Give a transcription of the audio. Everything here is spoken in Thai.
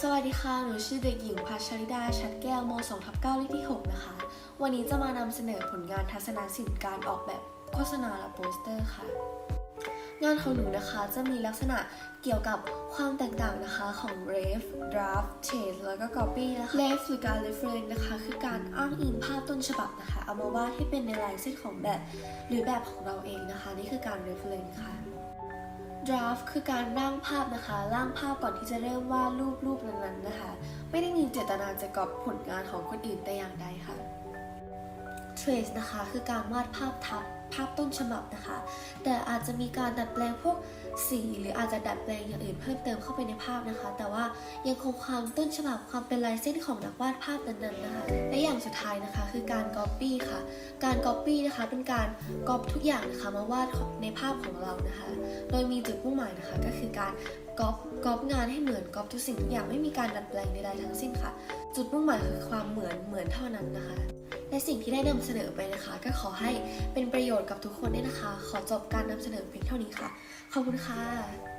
สวัสดีค่ะ หนูชื่อเด็กหญิงพัชริดา ชัดแก้วม2ทับ9เลขที่ 6 นะคะ วันนี้จะมานำเสนอผลงานทัศนศิลป์การออกแบบโฆษณาและโปสเตอร์ค่ะ งานของหนูนะคะจะมีลักษณะเกี่ยวกับความแตกต่างนะคะของ ref draft change แล้วก็ copy นะคะ ref หรือการ reference นะคะ คือการอ้างอิงภาพต้นฉบับนะคะ เอามาวาดให้เป็นในลายเส้นของแบบ หรือแบบของเราเองนะคะ นี่คือการ reference ค่ะ draft คือการร่างภาพนะคะ ร่างภาพก่อนที่จะเริ่มวาดรูปรูปนั้นๆนะคะ ไม่ได้มีเจตนาจะกอบผลงานของคนอื่นแต่อย่างใดค่ะ trace นะคะ คือการวาดภาพทับภาพต้นฉบับนะคะ แต่อาจจะมีการดัดแปลงพวกสีหรืออาจจะดัดแปลงอย่างอื่นเพิ่มเติมเข้าไปในภาพนะคะ แต่ว่ายังคงความต้นฉบับความเป็นลายเส้นของนักวาดภาพนั้นๆนะคะและอย่างสุดท้ายนะคะคือการ copy ค่ะ การ copy นะคะเป็นการก๊อปทุกอย่างนะคะมาวาดในภาพของเรานะคะ โดยมีจุดมุ่งหมายนะคะก็คือการก๊อปก๊อปงานให้เหมือนก๊อปทุกสิ่งทุกอย่างไม่มีการดัดแปลงใดๆทั้งสิ้นค่ะ จุดมุ่งหมายคือความเหมือนเหมือนเท่านั้นนะคะ และสิ่งที่ได้นำเสนอไปนะคะ ก็ขอให้เป็นประโยชน์กับทุกคนด้วยนะคะ ขอจบการนำเสนอเพียงเท่านี้ค่ะ ขอบคุณค่ะ